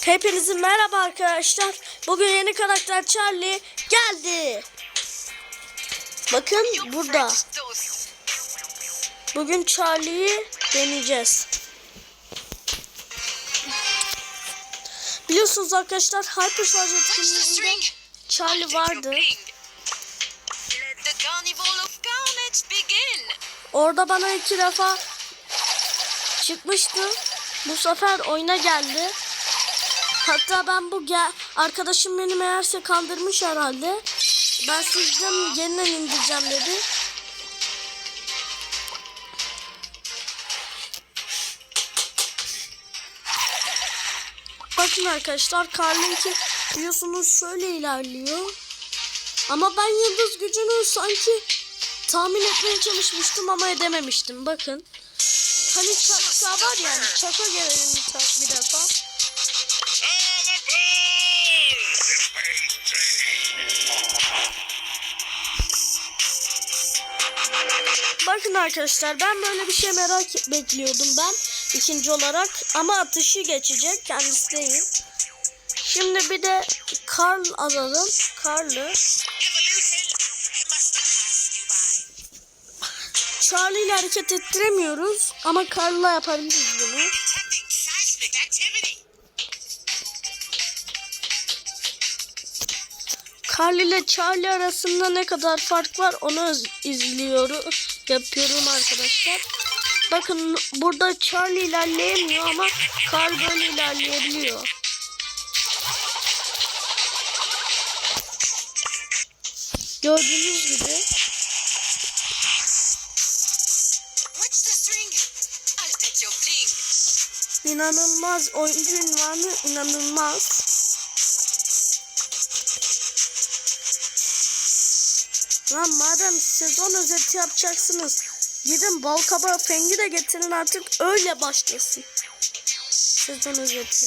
Hepinize merhaba arkadaşlar. Bugün yeni karakter Charlie geldi. Bakın burada. Bugün Charlie'yi deneyeceğiz. Biliyorsunuz arkadaşlar Hyper Charge etkinliğinde Charlie vardı. Orada bana iki defa çıkmıştı. Bu sefer oyuna geldi. Hatta ben bu gel arkadaşım beni meğerse kandırmış herhalde. Ben sizden yeniden indireceğim dedi. Bakın arkadaşlar Carlin'ki biliyorsunuz şöyle ilerliyor. Ama ben yıldız gücünü sanki tahmin etmeye çalışmıştım ama edememiştim. Bakın. Hani çaka var yani. Çaka gelelim bir defa. Bakın arkadaşlar ben böyle bir şey merak bekliyordum ben ikinci olarak ama atışı geçecek kendisi değil. Şimdi bir de Karl alalım. Karl'ı. Charlie ile hareket ettiremiyoruz ama Karl'la yapabiliriz Carl ile Charlie arasında ne kadar fark var onu izliyorum, yapıyorum arkadaşlar. Bakın burada Charlie ilerleyemiyor ama Carl böyle ilerleyebiliyor. Gördüğünüz gibi inanılmaz oyuncu ünvanı inanılmaz. Sezon özeti yapacaksınız gidin Balkaba Feng'i de getirin artık öyle başlasın. Sezon özeti.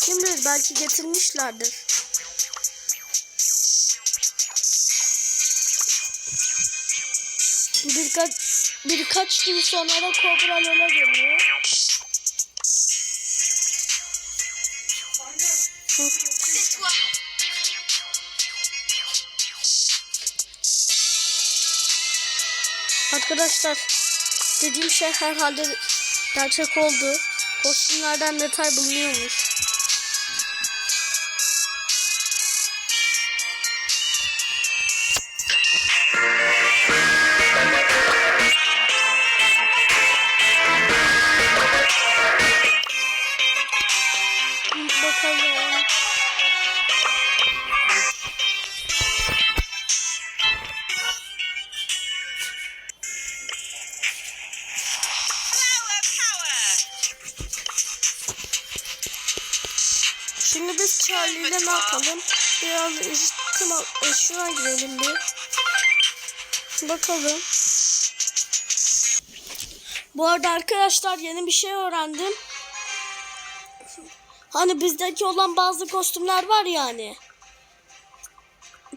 Kim bilir belki getirmişlerdir. Birkaç birkaç gün sonra da Kobra Lola geliyor. Arkadaşlar dediğim şey herhalde gerçek oldu. Kostümlerden detay bulunuyormuş. Charlie ile ne yapalım? Biraz ihtimal eşya girelim bir. Bakalım. Bu arada arkadaşlar yeni bir şey öğrendim. Hani bizdeki olan bazı kostümler var yani.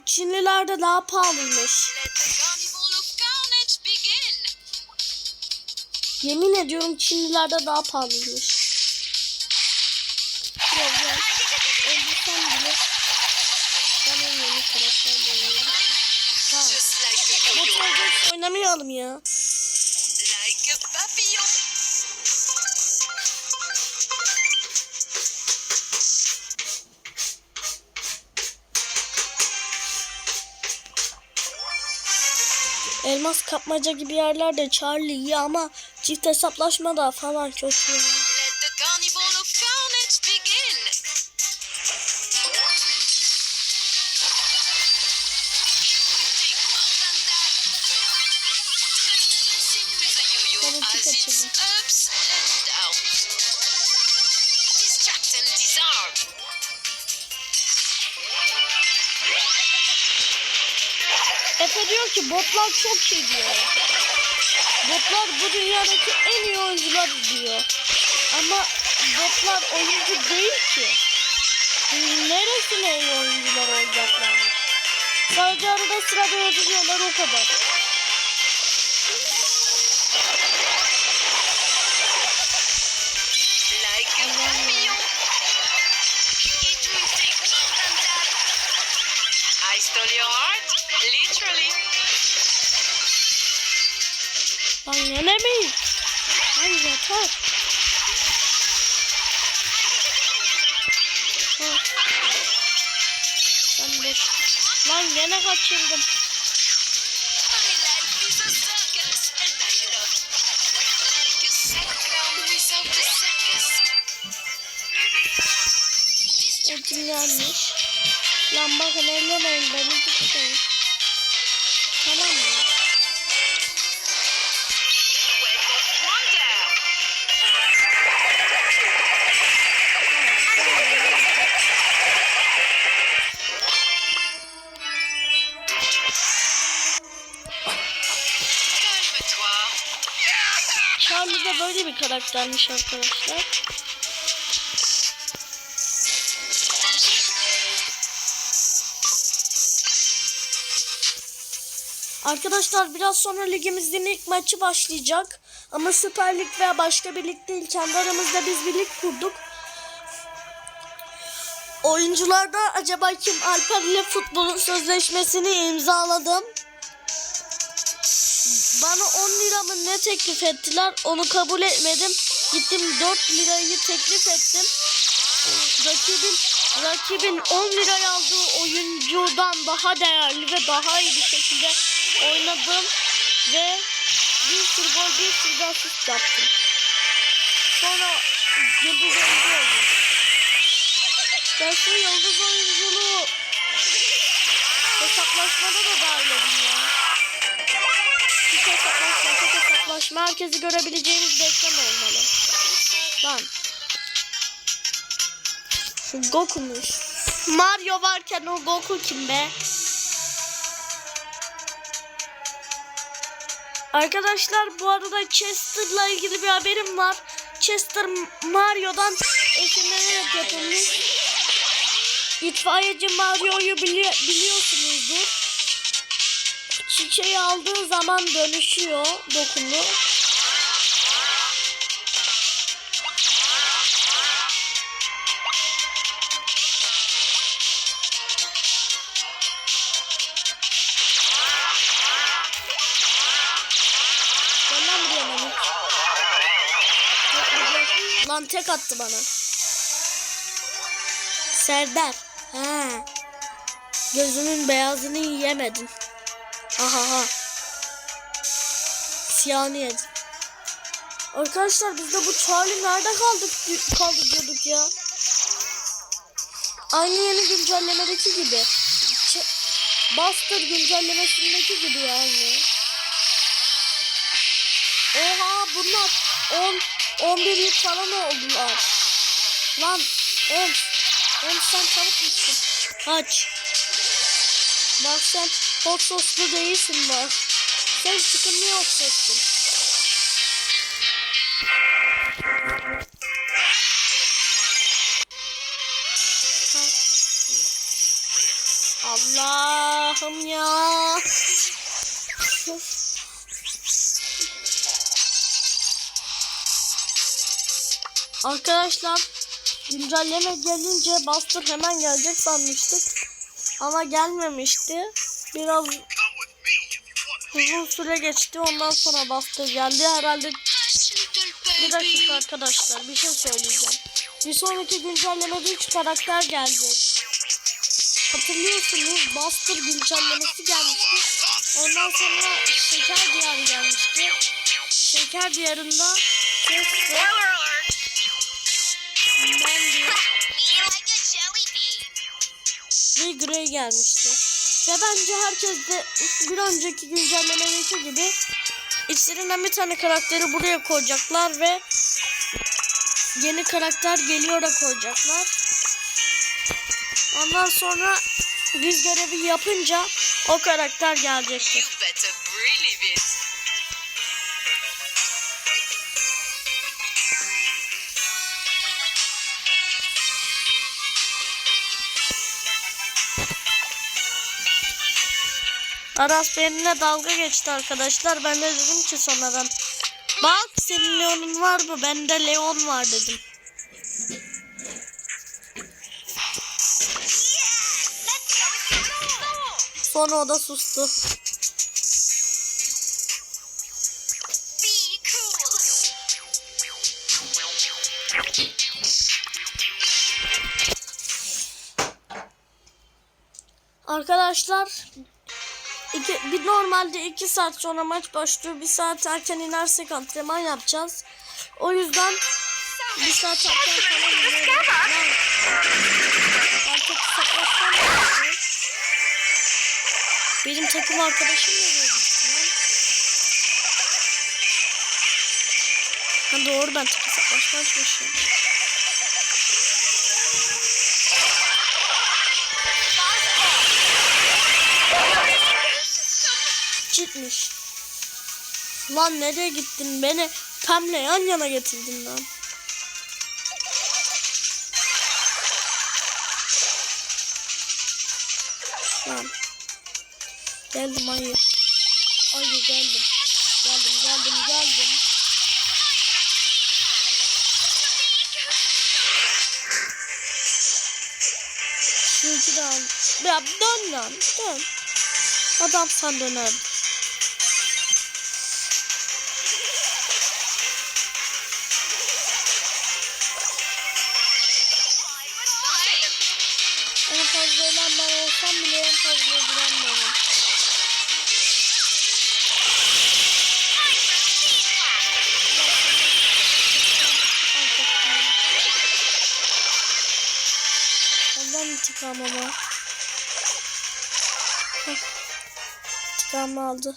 Çinlilerde daha pahalıymış. Yemin ediyorum Çinlilerde daha pahalıymış. Öldürsem bile ben en yeni karakter oynuyorum. Yo-yo. Roblox oynamayalım ya. Elmas kapmaca gibi yerlerde Charlie iyi ama çift hesaplaşma da falan kötü. ya. Efe diyor ki botlar çok iyi diyor. Botlar bu dünyadaki en iyi oyuncular diyor. Ama botlar oyuncu değil ki. Neresine iyi oyuncular olacaklar? Sadece arada sırada öldürüyorlar o kadar. I stole your heart, literally. Lan yine mi? Ay yeter. Ben de... Lan gene kaçırdım. Ultim gelmiş. Lan bakın ellemeyin beni tutmayın. Tamam mı? Charlie de böyle bir karaktermiş arkadaşlar. Arkadaşlar biraz sonra ligimizin ilk maçı başlayacak. Ama Süper Lig veya başka bir lig değil. Kendi aramızda biz bir lig kurduk. Oyuncularda acaba kim Alper ile futbolun sözleşmesini imzaladım. Bana 10 lira mı ne teklif ettiler onu kabul etmedim. Gittim 4 lirayı teklif ettim. Rakibin rakibin 10 liraya aldığı oyuncudan daha değerli ve daha iyi bir şekilde oynadım ve bir sürü gol bir sürü de asist yaptım. Sonra yıldız oyuncu oldum. Ben şu yıldız oyunculuğu hesaplaşmada da dahil edin ya. Hiç hesaplaşma, tek hesaplaşma herkesi görebileceğiniz bir ekran olmalı. Lan. Şu Goku'muş. Mario varken o Goku kim be? Arkadaşlar bu arada Chester'la ilgili bir haberim var. Chester Mario'dan esinlenerek yapılmış. İtfaiyeci Mario'yu bili- biliyorsunuzdur. Çiçeği aldığı zaman dönüşüyor dokunu. Lan attı bana. Serdar. Ha. Gözünün beyazını yiyemedin. Aha ha. Siyahını yedin. Arkadaşlar biz de bu Charlie nerede kaldık kaldı diyorduk ya. Aynı yeni güncellemedeki gibi. Ç- Buster güncellemesindeki gibi yani. Oha bunlar 10 11 yıl falan oldular. Lan Em Em sen tavuk musun? Aç. Bak sen hot soslu değilsin bak. Sen çıkınlı hot sossun. Ha. Allah'ım ya. Arkadaşlar güncelleme gelince Buster hemen gelecek sanmıştık. Ama gelmemişti. Biraz uzun süre geçti. Ondan sonra Buster geldi. Herhalde bir dakika arkadaşlar bir şey söyleyeceğim. Bir sonraki güncellemede 3 karakter gelecek. Hatırlıyorsunuz Buster güncellemesi gelmişti. Ondan sonra Şeker Diyarı gelmişti. Şeker Diyarı'nda Chester, Bean. ve Grey gelmişti. Ve bence herkes de bir önceki güncellemedeki gibi içlerinden bir tane karakteri buraya koyacaklar ve yeni karakter geliyor da koyacaklar. Ondan sonra biz görevi yapınca o karakter gelecektir. Aras benimle dalga geçti arkadaşlar. Ben de dedim ki sonradan. Bak senin Leon'un var mı? Bende Leon var dedim. Sonra o da sustu. Arkadaşlar iki, bir normalde 2 saat sonra maç başlıyor. Bir saat erken inersek antrenman yapacağız. O yüzden bir saat erken falan artık saklasam. Benim takım arkadaşım nereye gitti lan? Ha doğru ben takım saklaşmışım. Çıkmış. Lan nereye gittin? Beni Pam'le yan yana getirdin lan. Lan. Geldim ayı. Ayı geldim. Geldim geldim geldim. Şu iki de al. Ya dön lan dön. Adam sen döner. Heh. İntikamı aldı.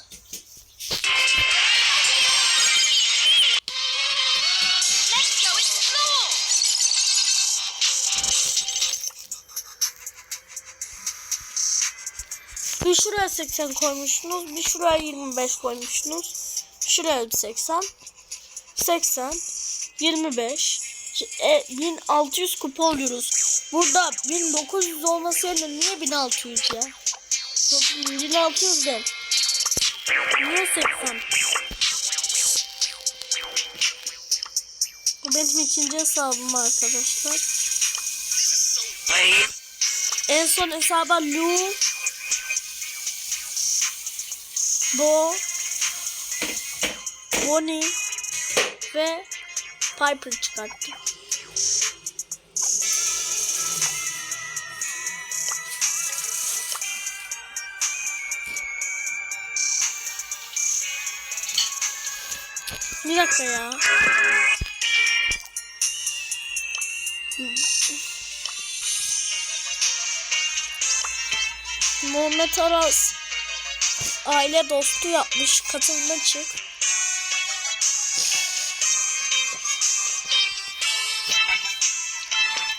Bir şuraya 80 koymuşsunuz. Bir şuraya 25 koymuşsunuz. Şuraya 80. 80. 25. E, 1600 kupa oluyoruz. Burada 1900 olması yerine niye 1600 ya? Yok, 1600 de. Niye 80? Bu benim ikinci hesabım arkadaşlar. En son hesaba Lu Bo Bonnie ve Piper çıkarttı. Bir dakika ya. Muhammed Aras aile dostu yapmış. Katılma çık.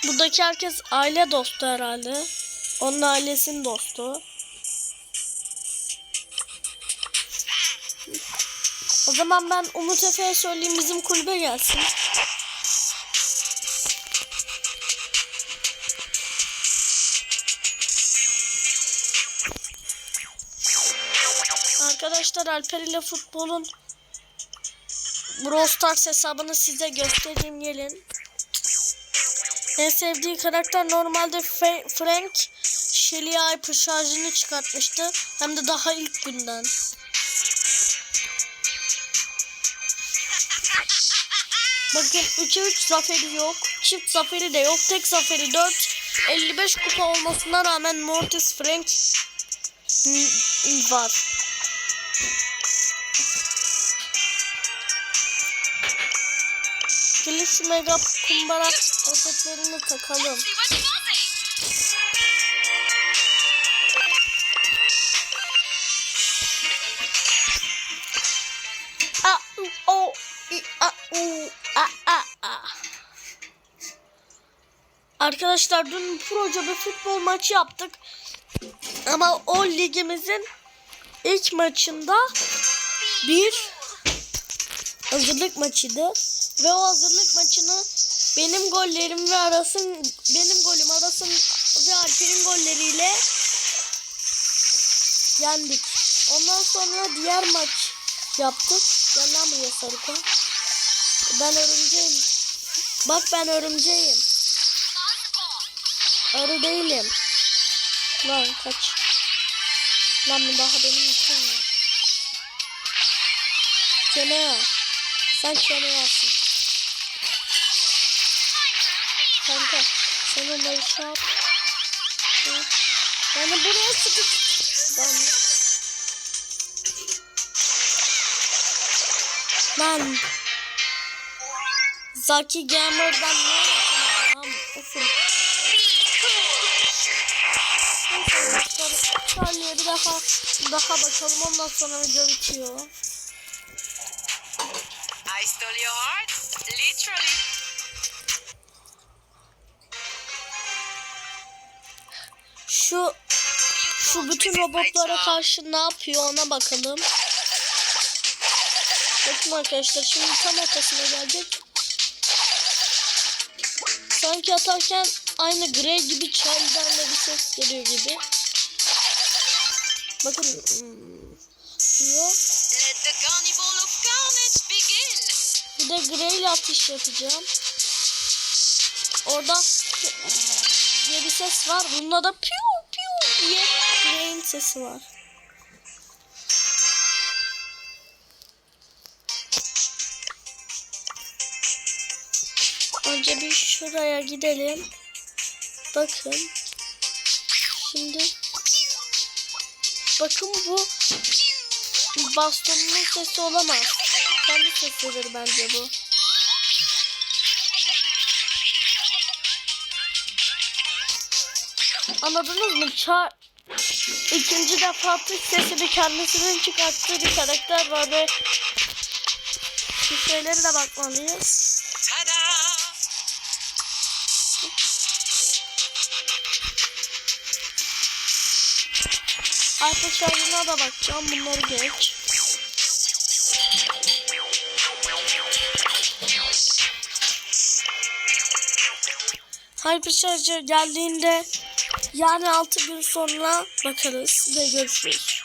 Buradaki herkes aile dostu herhalde. Onun ailesinin dostu. Zaman ben Umut Efe'ye söyleyeyim bizim kulübe gelsin. Arkadaşlar Alper ile futbolun Brawl Stars hesabını size göstereyim gelin. En sevdiği karakter normalde Frank Shelly Hyper şarjını çıkartmıştı. Hem de daha ilk günden. Bakın 3'e 3 zaferi yok. Çift zaferi de yok. Tek zaferi 4. 55 kupa olmasına rağmen Mortis Frank var. Glitch Mega kumbara rozetlerini takalım. A, u, o, i, a, a, a. Arkadaşlar dün proje bir futbol maçı yaptık. Ama o ligimizin ilk maçında bir hazırlık maçıydı. Ve o hazırlık maçını benim gollerim ve arasın benim golüm arasın ve Alper'in golleriyle yendik. Ondan sonra diğer maç yaptık. Gel lan buraya Sarıko. Ben örümceğim. Bak ben örümceğim. Arı değilim. Lan kaç. Lan bu daha benim için mi? Kenara. Sen kenarasın. Kanka sen onları şey yap. Buraya sıkış. Ben... Ben... Zaki Gamer'dan ne bir daha daha bakalım ondan sonra video bitiyor. I stole your heart. Literally. Şu şu bütün robotlara karşı ne yapıyor ona bakalım. Bakın arkadaşlar şimdi tam ortasına geldik. Sanki atarken aynı Grey gibi Charlie'den de bir ses geliyor gibi. Bakın diyor. Let the carnival of carnage begin. Bir de Grey ile atış yapacağım. Orada diye bir ses var. Bunda da piu piu diye Grey'in sesi var. Önce bir şuraya gidelim. Bakın. Şimdi bakın bu bastonunun sesi olamaz. Kendi sesidir bence bu. Anladınız mı? Ça İkinci defa atış sesini kendisinin çıkarttığı bir karakter var ve şu şeyleri de bakmalıyız. Ta-da! Alfa şarjına da bakacağım. Bunları geç. Hypercharger geldiğinde yani 6 gün sonra bakarız ve görüşürüz.